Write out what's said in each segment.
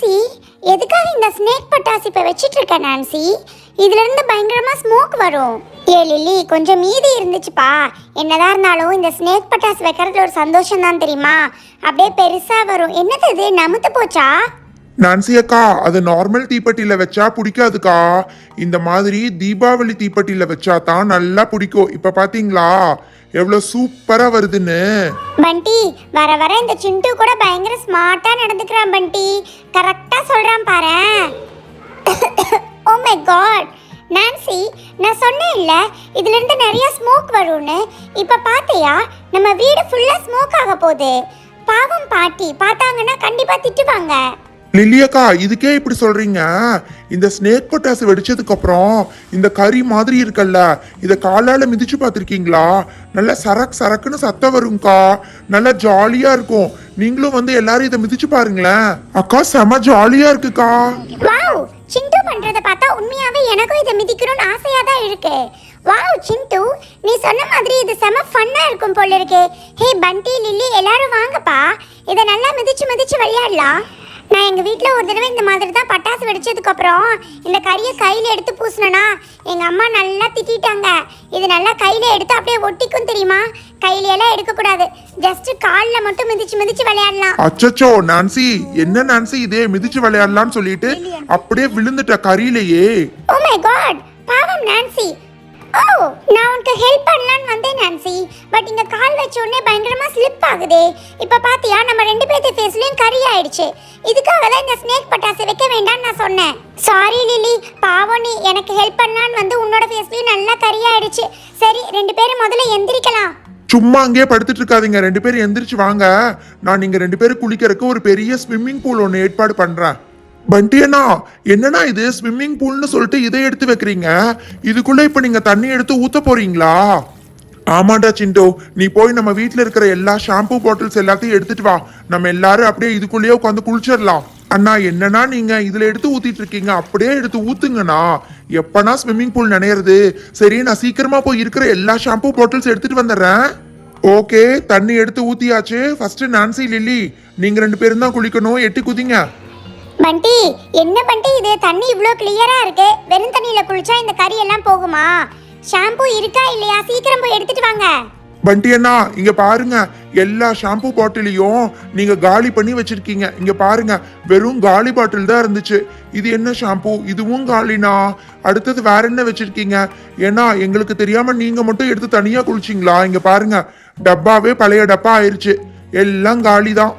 Nancy எதுக்காக இந்த snake பட்டாசு இப்போ வச்சிட்டு இருக்க நான்சி? இதுலேருந்து பயங்கரமாக ஸ்மோக் வரும். ஏ லில்லி கொஞ்சம் மீதி இருந்துச்சுப்பா. என்னதான் இருந்தாலும் இந்த ஸ்னேக் பட்டாசு வைக்கிறதுல ஒரு சந்தோஷம் தான் தெரியுமா? அப்படியே பெருசாக வரும். என்னது இது? நமுத்து போச்சா? நான்சி அக்கா அது நார்மல் தீப்பெட்டியில் வச்சா பிடிக்காதுக்கா. இந்த மாதிரி தீபாவளி தீப்பெட்டியில் வச்சா தான் நல்லா பிடிக்கும். இப்போ பார்த்தீங்களா எவ்வளோ சூப்பராக வருதுன்னு. பண்டி வர வர இந்த சிண்டு கூட பயங்கர ஸ்மார்ட்டாக நடந்துக்கிறான் பண்டி. கரெக்டாக சொல்கிறான் பாரேன். ஓ மை காட் நான்சி நான் சொன்னேன்ல இதுலேருந்து நிறைய ஸ்மோக் வரும்னு. இப்போ பார்த்தியா நம்ம வீடு ஃபுல்லாக ஸ்மோக் ஆக போகுது. பாவம் பாட்டி பார்த்தாங்கன்னா கண்டிப்பாக திட்டுவாங்க. லில்லியக்கா இதுக்கே இப்படி சொல்றீங்க? இந்த ஸ்னேக் பட்டாசு வெடிச்சதுக்கு அப்புறம் இந்த கறி மாதிரி இருக்கல்ல இதை காலால மிதிச்சு பார்த்துருக்கீங்களா? நல்ல சரக் சரக்குன்னு சத்தம் வரும்க்கா. நல்லா ஜாலியா இருக்கும். நீங்களும் வந்து எல்லாரும் இதை மிதிச்சு பாருங்களேன். அக்கா செம ஜாலியா இருக்குக்கா. வாவ் சிண்டு பண்றத பார்த்தா உண்மையாவே எனக்கும் இதை மிதிக்கணும்னு ஆசையா தான் இருக்கு. வாவ் சிண்டு நீ சொன்ன மாதிரி இது செம ஃபன்னா இருக்கும் போல இருக்கு. ஹே பண்டி லில்லி எல்லாரும் வாங்கப்பா. இதை நல்லா மிதிச்சு மிதிச்சு விளையாடலாம். நான் எங்க வீட்ல ஒரு தடவை இந்த மாதிரி தான் பட்டாசு வெடிச்சதுக்கு அப்புறம் இந்த கறியை கையில எடுத்து பூசினனா எங்க அம்மா நல்லா திட்டிட்டாங்க. இது நல்லா கையில எடுத்து அப்படியே ஒட்டிக்கும் தெரியுமா? கையில எல்லாம் எடுக்க கூடாது ஜஸ்ட் கால்ல மட்டும் மிதிச்சு மிதிச்சு விளையாடலாம். அச்சச்சோ நான்சி என்ன நான்சி இதே? மிதிச்சு விளையாடலாம்னு சொல்லிட்டு அப்படியே விழுந்துட்ட கறியிலேயே. ஓ மை காட் பாவம் நான்சி. ஓ நான் உனக்கு ஹெல்ப் பண்ணலான்னு வந்தேன் நான்சி பட் இங்க கால் வச்ச உடனே பயங்கரமா ஸ்லிப் ஆகுதே. இப்ப பாத்தியா நம்ம ரெண்டு பேர்த்து ஃபேஸ்லயும் கறி ஆயிடுச்சு. இதுக்காக தான் இந்த ஸ்னேக் பட்டாசு வைக்க வேண்டாம்னு நான் சொன்னேன். சாரி லிலி பாவம் நீ. எனக்கு ஹெல்ப் பண்ணலான்னு வந்து உன்னோட ஃபேஸ்லயும் நல்லா கறி ஆயிடுச்சு. சரி ரெண்டு பேரும் முதல்ல எந்திரிக்கலாம். சும்மா அங்கேயே படுத்துட்டு இருக்காதீங்க. ரெண்டு பேரும் எந்திரிச்சு வாங்க. நான் நீங்க ரெண்டு பேரும் குளிக்கிறதுக்கு ஒரு பெரிய ஸ்விம்மிங் பூல் ஒன்று ஏற்பாடு பண்றேன். பண்டி அண்ணா என்னண்ணா இது? ஸ்விம்மிங் பூல்னு சொல்லிட்டு இதை எடுத்து வைக்கிறீங்க? இதுக்குள்ள இப்போ நீங்க தண்ணி எடுத்து ஊத்த போறீங்களா? ஆமாண்டா சிண்டோ. நீ போய் நம்ம வீட்டில் இருக்கிற எல்லா ஷாம்பு பாட்டில்ஸ் எல்லாத்தையும் எடுத்துட்டு வா. நம்ம எல்லாரும் அப்படியே இதுக்குள்ளேயே உட்காந்து குளிச்சிடலாம். அண்ணா என்னன்னா நீங்க இதுல எடுத்து ஊத்திட்டு இருக்கீங்க? அப்படியே எடுத்து ஊத்துங்கண்ணா. எப்பனா ஸ்விம்மிங் பூல் நினைறது சரி நான் சீக்கிரமா போய் இருக்கிற எல்லா ஷாம்பு பாட்டில்ஸ் எடுத்துட்டு வந்துடுறேன். ஓகே தண்ணி எடுத்து ஊத்தியாச்சு. ஃபர்ஸ்ட் நான்சி லில்லி நீங்க ரெண்டு பேரும் தான் குளிக்கணும். எட்டி குதிங்க. பண்டி என்ன பண்டி இது? தண்ணி இவ்வளோ கிளியரா இருக்கு. வெறும் தண்ணியில குளிச்சா இந்த கறி எல்லாம் போகுமா? ஷாம்பு இருக்கா இல்லையா? சீக்கிரம் போய் எடுத்துட்டு வாங்க. பண்டி அண்ணா இங்க பாருங்க. எல்லா ஷாம்பு பாட்டிலையும் நீங்க காலி பண்ணி வச்சிருக்கீங்க. இங்க பாருங்க. வெறும் காலி பாட்டில் தான் இருந்துச்சு. இது என்ன ஷாம்பு இதுவும் காலினா அடுத்தது வேற என்ன வச்சிருக்கீங்க? ஏன்னா எங்களுக்கு தெரியாம நீங்க மட்டும் எடுத்து தனியா குளிச்சிங்களா? இங்க பாருங்க. டப்பாவே பழைய டப்பா ஆயிருச்சு. எல்லாம் காலி தான்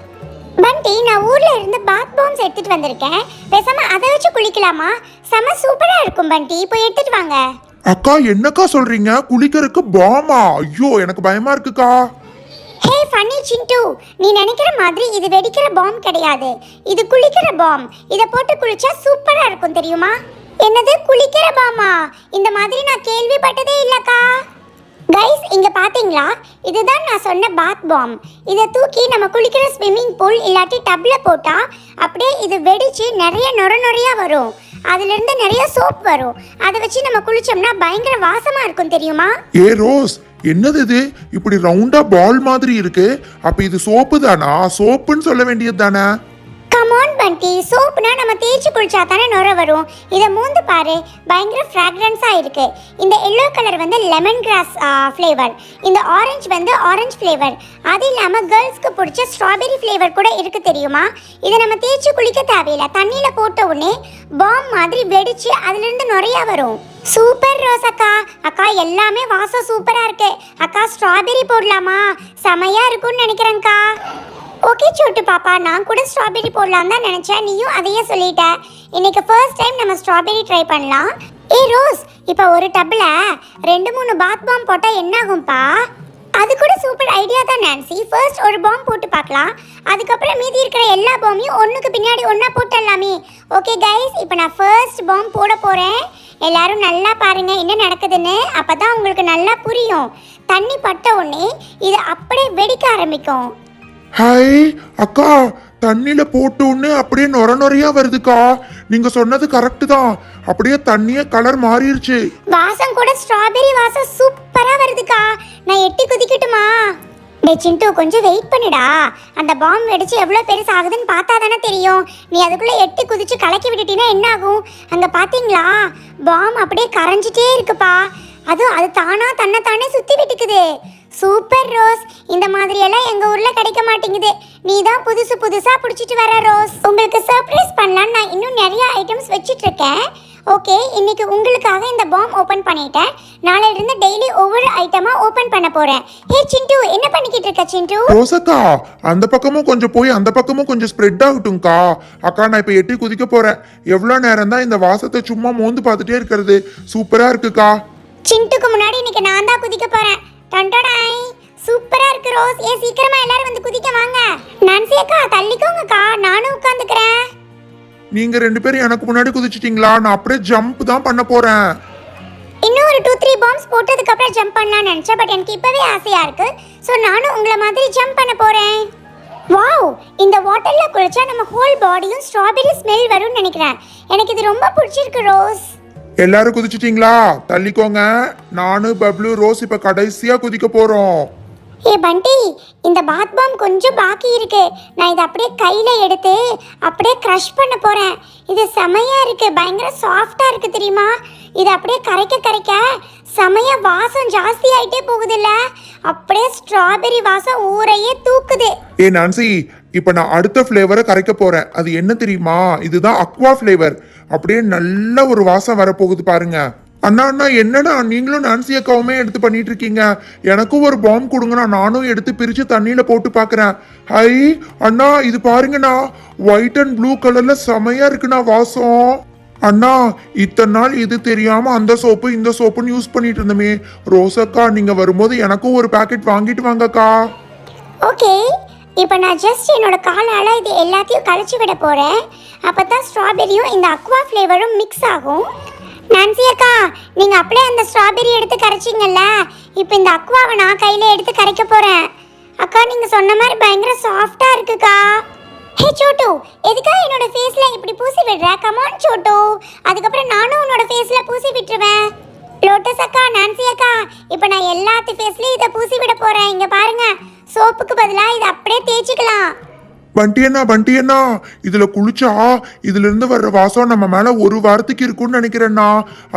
பண்டி நான் ஊர்ல இருந்து பாத் பாம்ஸ் எடுத்துட்டு வந்திருக்கேன். பேசாம அதை வச்சு குளிக்கலாமா? செம சூப்பரா இருக்கும் பண்டி போய் எடுத்துட்டு வாங்க. அக்கா என்னக்கா சொல்றீங்க? குளிக்கிறதுக்கு பாமா? ஐயோ எனக்கு பயமா இருக்குக்கா. ஹே ஃபன்னி சிண்டு. நீ நினைக்கிற மாதிரி இது வெடிக்கிற பாம் கிடையாது. இது குளிக்கிற பாம் இதை போட்டு குளிச்சா சூப்பரா இருக்கும் தெரியுமா? என்னது? குளிக்கிற பாமா இந்த மாதிரி நான் கேள்விப்பட்டதே இல்லக்கா. கைஸ் இங்கே பார்த்தீங்களா இதுதான் நான் சொன்ன பாத் பாம் இதை தூக்கி நம்ம குளிக்கிற ஸ்விம்மிங் பூல் இல்லாட்டி டப்பில் போட்டால் அப்படியே இது வெடிச்சு நிறைய நொர நொறையாக வரும். அதுலேருந்து நிறைய சோப் வரும். அதை வச்சு நம்ம குளிச்சோம்னா பயங்கர வாசமாக இருக்கும் தெரியுமா? ஏ ரோஸ் என்னது இது? இப்படி ரவுண்டா பால் மாதிரி இருக்கு. அப்ப இது சோப்பு தானா? சோப்புன்னு சொல்ல வேண்டியது தானே? கமான் பண்டி சோப்புனா நம்ம தேய்ச்சி குளிச்சா தானே நுர வரும். இதை மூந்து பாரு. பயங்கர ஃப்ராக்ரன்ஸாக இருக்கு. இந்த எல்லோ கலர் வந்து லெமன் கிராஸ் ஃப்ளேவர் இந்த ஆரஞ்சு வந்து ஆரஞ்சு ஃப்ளேவர் அது இல்லாமல் கேர்ள்ஸ்க்கு பிடிச்ச ஸ்ட்ராபெரி ஃப்ளேவர் கூட இருக்கு தெரியுமா? இதை நம்ம தேய்ச்சி குளிக்க தேவையில்லை. தண்ணியில் போட்ட உடனே பாம் மாதிரி வெடிச்சு அதுலேருந்து நிறையா வரும். சூப்பர் ரோஸ் அக்கா அக்கா எல்லாமே வாசம் சூப்பராக இருக்கு. அக்கா ஸ்ட்ராபெரி போடலாமா? செமையாக இருக்கும்னு நினைக்கிறேன்க்கா. ஓகே சோட்டு பாப்பா நான் கூட ஸ்ட்ராபெரி போடலாம் தான் நினச்சேன். நீயும் அதையே சொல்லிட்ட. இன்னைக்கு ஃபர்ஸ்ட் டைம் நம்ம ஸ்ட்ராபெரி ட்ரை பண்ணலாம். ஏ ரோஸ் இப்போ ஒரு டப்பில் ரெண்டு மூணு பாத் பாம் போட்டால் என்ன ஆகும்ப்பா அது கூட சூப்பர் ஐடியா தான் நான்சி ஃபர்ஸ்ட் ஒரு பாம் போட்டு பார்க்கலாம் அதுக்கப்புறம் மீதி இருக்கிற எல்லா பாமையும் ஒன்றுக்கு பின்னாடி ஒன்றா போட்டுடலாமே. ஓகே கைஸ் இப்போ நான் ஃபர்ஸ்ட் பாம் போட போகிறேன் எல்லாரும் நல்லா பாருங்கள் என்ன நடக்குதுன்னு. அப்போ தான் உங்களுக்கு நல்லா புரியும். தண்ணி பட்ட உடனே இது அப்படியே வெடிக்க ஆரம்பிக்கும். ஹாய் அக்கா தண்ணியில போட்ட உடனே அப்படியே நொர நொறையா வருதுக்கா. நீங்க சொன்னது கரெக்ட் தான். அப்படியே தண்ணியே கலர் மாறிடுச்சு வாசம் கூட ஸ்ட்ராபெரி வாசம் சூப்பரா வருதுக்கா. நான் எட்டி குதிக்கட்டுமா? டே சிண்டு கொஞ்சம் வெயிட் பண்ணுடா. அந்த பாம் வெடிச்சு எவ்வளோ பெருசு ஆகுதுன்னு பார்த்தா தானே தெரியும். நீ அதுக்குள்ளே எட்டி குதிச்சு கலக்கி விட்டுட்டீன்னா என்ன ஆகும் அங்கே பார்த்தீங்களா பாம் அப்படியே கரைஞ்சிட்டே இருக்குப்பா. அதுவும் அது தானா தன்னைத்தானே சுற்றி விட்டுக்குது. Super rose. இந்த மாதிரி எல்லாம் எங்க ஊர்ல கிடைக்க மாட்டேங்குது. நீ தான் புதுசு புதுசா புடிச்சிட்டு வர ரோஸ். உங்களுக்கு சர்ப்ரைஸ் பண்ணலாம்னு நான் இன்னும் நிறைய ஐட்டம்ஸ் வச்சிட்டு இருக்கேன் ஓகே இன்னைக்கு உங்களுக்காக இந்த பாம் ஓபன் பண்ணிட்டேன். நாளையில இருந்து டெய்லி ஒவ்வொரு ஐட்டமா ஓபன் பண்ண போறேன். ஹே சிண்டு என்ன பண்ணிக்கிட்டு இருக்க சிண்டு ரோசக்கா அந்த பக்கமும் கொஞ்சம் போய் அந்த பக்கமும் கொஞ்சம் ஸ்ப்ரெட் ஆகட்டும்க்கா. அக்கா நான் இப்ப எட்டி குதிக்க போறேன். எவ்வளவு நேரம் தான் இந்த வாசத்தை சும்மா மோந்து பார்த்துட்டே இருக்கிறது. சூப்பரா இருக்குக்கா. சிண்டுக்கு முன்னாடி இன்னைக்கு நான் தான் குதிக்க போறேன். டண்டடாய் சூப்பரா இருக்கு ரோஸ். ஏன் சீக்கிரமா எல்லாரும் வந்து குதிக்க வாங்க. நான்சி அக்கா தள்ளிக்கோங்கக்கா. நானும் உட்காந்துக்கிறேன். நீங்க ரெண்டு பேரும் எனக்கு முன்னாடி குதிச்சிட்டீங்களா? நான் அப்படியே ஜம்ப் தான் பண்ண போறேன். இன்னும் ஒரு டூ த்ரீ பாம்ஸ் போட்டதுக்கு அப்புறம் ஜம்ப் பண்ணலாம்னு நினச்சேன் பட் எனக்கு இப்போவே ஆசையாக இருக்கு. ஸோ நானும் உங்களை மாதிரி ஜம்ப் பண்ண போகிறேன் வாவ் இந்த வாட்டரில் குளிச்சா நம்ம ஹோல் பாடியும் ஸ்ட்ராபெரி ஸ்மெல் வரும்னு நினைக்கிறேன். எனக்கு இது ரொம்ப பிடிச்சிருக்கு ரோஸ். எல்லாரும் குதிச்சிட்டீங்களா? தள்ளிக்கோங்க. நானு பப்ளு ரோஸ் இப்ப கடைசியா குதிக்க போறோம். ஏ பண்டி இந்த பாத் பாம் கொஞ்சம் பாக்கி இருக்கு. நான் இதை அப்படியே கையில் எடுத்து அப்படியே க்ரஷ் பண்ண போகிறேன் இது செமையா இருக்கு. பயங்கர சாஃப்டாக இருக்கு தெரியுமா? இது அப்படியே கரைக்க கரைக்க செமையா வாசம் ஜாஸ்தி ஆயிட்டே போகுதுல்ல. அப்படியே ஸ்ட்ராபெரி வாசம் ஊரையே தூக்குது. ஏ நான்சி இப்போ நான் அடுத்த ஃப்ளேவரை கரைக்க போகிறேன் அது என்ன தெரியுமா? இதுதான் அக்வா ஃப்ளேவர் அப்படியே நல்ல ஒரு வாசம் வரப்போகுது பாருங்க. அண்ணா அண்ணா என்னடா நீங்களும் நான்சி அக்காவுமே எடுத்து பண்ணிட்டு இருக்கீங்க. எனக்கும் ஒரு பாம் கொடுங்கண்ணா. நானும் எடுத்து பிரிச்சு தண்ணியில போட்டு பார்க்குறேன் ஹை அண்ணா இது பாருங்கண்ணா. ஒயிட் அண்ட் ப்ளூ கலர்ல செமையா இருக்குண்ணா வாசம். அண்ணா இத்தனை நாள் இது தெரியாம அந்த சோப்பு இந்த சோப்புன்னு யூஸ் பண்ணிட்டு இருந்தோமே. ரோசக்கா நீங்க வரும்போது எனக்கும் ஒரு பாக்கெட் வாங்கிட்டு வாங்கக்கா. ஓகே இப்போ நான் ஜஸ்ட் என்னோட காலால் இது எல்லாத்தையும் கழிச்சு விட போகிறேன் அப்போ தான் ஸ்ட்ராபெரியும் இந்த அக்வா ஃப்ளேவரும் மிக்ஸ் ஆகும். நான்சி அக்கா நீங்கள் அப்படியே அந்த ஸ்ட்ராபெரி எடுத்து கரைச்சிங்கல்ல? இப்போ இந்த அக்வாவை நான் கையில் எடுத்து கரைக்க போகிறேன் அக்கா நீங்கள் சொன்ன மாதிரி பயங்கர சாஃப்டாக இருக்குக்கா. ஹே சோட்டு எதுக்காக என்னோட ஃபேஸில் இப்படி பூசி விடுற? கமான் சோட்டு. அதுக்கப்புறம் நானும் உன்னோட ஃபேஸில் பூசி விட்டுருவேன். லோட்டஸ் அக்கா நான்சி அக்கா இப்போ நான் எல்லாத்து ஃபேஸ்லேயும் இதை பூசி விட போகிறேன் இங்கே பாருங்க. சோப்புக்கு பதிலா இதை அப்படியே தேய்ச்சிக்கலாம். பண்டி அண்ணா பண்டி அண்ணா. இதுல குளிச்சா இதுல இருந்து வர்ற வாசம் நம்ம மேல ஒரு வாரத்துக்கு இருக்கும்னு நினைக்கிறேன்னா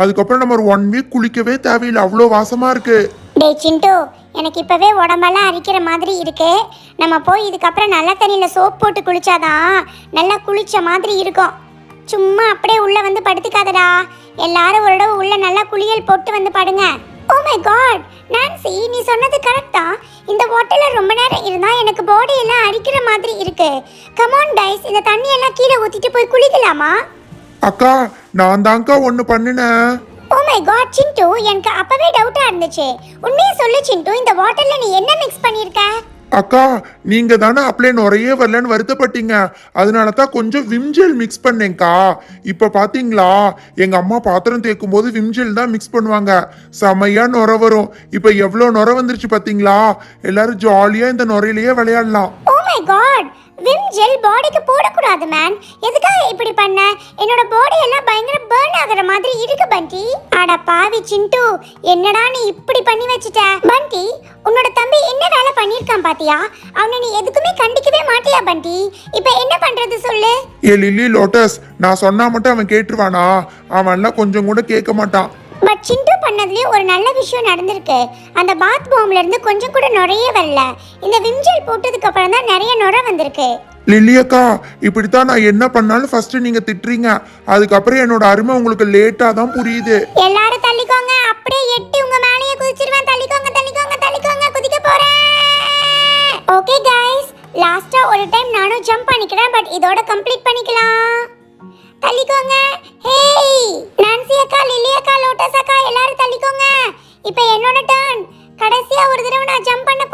அதுக்கப்புறம் நம்ம ஒரு ஒன் வீக் குளிக்கவே தேவையில்லை. அவ்வளோ வாசமா இருக்கு. டேய் சிண்டு. எனக்கு இப்பவே உடம்பெல்லாம் அரிக்கிற மாதிரி இருக்கு. நம்ம போய் இதுக்கப்புறம் நல்ல தண்ணியில் சோப் போட்டு குளிச்சாதான் நல்லா குளிச்ச மாதிரி இருக்கும். சும்மா அப்படியே உள்ள வந்து படுத்துக்காதடா. எல்லாரும் ஒரு தடவை உள்ள நல்லா குளியல் போட்டு வந்து படுங்க. ஓ மை காட் நான்சி நீ சொன்னது கரெக்டா இந்த வாட்டர்ல ரொம்ப நேரம் இருந்தா எனக்கு பாடி எல்லாம் அரிக்கிற மாதிரி இருக்கு. கமான் கைஸ் இந்த தண்ணி எல்லாம் கீழே ஊத்திட்டு போய் குளிக்கலாமா? அக்கா நான் தான்க்கா ஒன்று பண்ணினேன். ஓ மை காட் சிண்டு எனக்கு அப்பவே டவுட்டா இருந்துச்சு. உண்மையை சொல்லு சிண்டு இந்த வாட்டர்ல நீ என்ன மிக்ஸ் பண்ணிருக்க அக்கா நீங்க தானே அப்ளை நுறையே வரலன்னு வருத்தப்பட்டீங்க. அதனால தான் கொஞ்சம் விம்ஜெல் மிக்ஸ் பண்ணேங்க்கா இப்போ பார்த்தீங்களா எங்கள் அம்மா பாத்திரம் தேய்க்கும் போது விம்ஜெல் தான் மிக்ஸ் பண்ணுவாங்க. செமையாக நுர வரும். இப்போ எவ்வளோ நுர வந்துருச்சு பார்த்தீங்களா எல்லாரும் ஜாலியாக இந்த நுரையிலேயே விளையாடலாம். Oh my god Vim gel பாடிக்கு போடக்கூடாது மேன் எதுக்காக இப்படி பண்ண? என்னோட பாடி எல்லாம் பயங்கர பர்ன் பண்டி? அட பாவி சிண்டு என்னடா நீ இப்படி பண்ணி வச்சிட்ட? பண்டி உன்னோட தம்பி என்ன வேலை பண்ணிருக்கான் பாத்தியா? அவனை நீ எதுக்குமே கண்டிக்கவே மாட்டியா பண்டி? இப்போ என்ன பண்றது சொல்லு? ஏ லில்லி லோட்டஸ் நான் சொன்னா மட்டும் அவன் கேட்டுருவானா? அவன்லாம் கொஞ்சம் கூட கேட்க மாட்டான். பட் சிண்டு பண்ணதுலயே ஒரு நல்ல விஷயம் நடந்திருக்கு. அந்த பாத் பாம்ல இருந்து கொஞ்சம் கூட நுரையே வரல. இந்த விம்ஜெல் போட்டதுக்கு அப்புறம் தான் நிறைய நுரை வந்திருக்கு. லில்லி அக்கா இப்படித்தான் நான் என்ன பண்ணாலும் ஃபர்ஸ்ட் நீங்க திட்டுறீங்க அதுக்கப்புறம் என்னோட அருமை உங்களுக்கு லேட்டா தான் புரியுது எல்லாரும் தள்ளிக்கோங்க அப்படியே எட்டி உங்க மேலேயே குதிச்சிருவேன் தள்ளிக்கோங்க தள்ளிக்கோங்க தள்ளிக்கோங்க குதிக்க போறேன் ஓகே गाइस லாஸ்டா ஒரு டைம் நானும் ஜம்ப் பண்ணிக்கிறேன் பட் இதோட கம்ப்ளீட் பண்ணிக்கலாம் தள்ளிக்கோங்க ஹேய் நான்சி அக்கா லில்லி அக்கா லோட்டஸ் அக்கா எல்லாரும் தள்ளிக்கோங்க இப்போ என்னோட டர்ன் கடைசியா ஒரு தடவை நான் ஜம்ப் பண்ண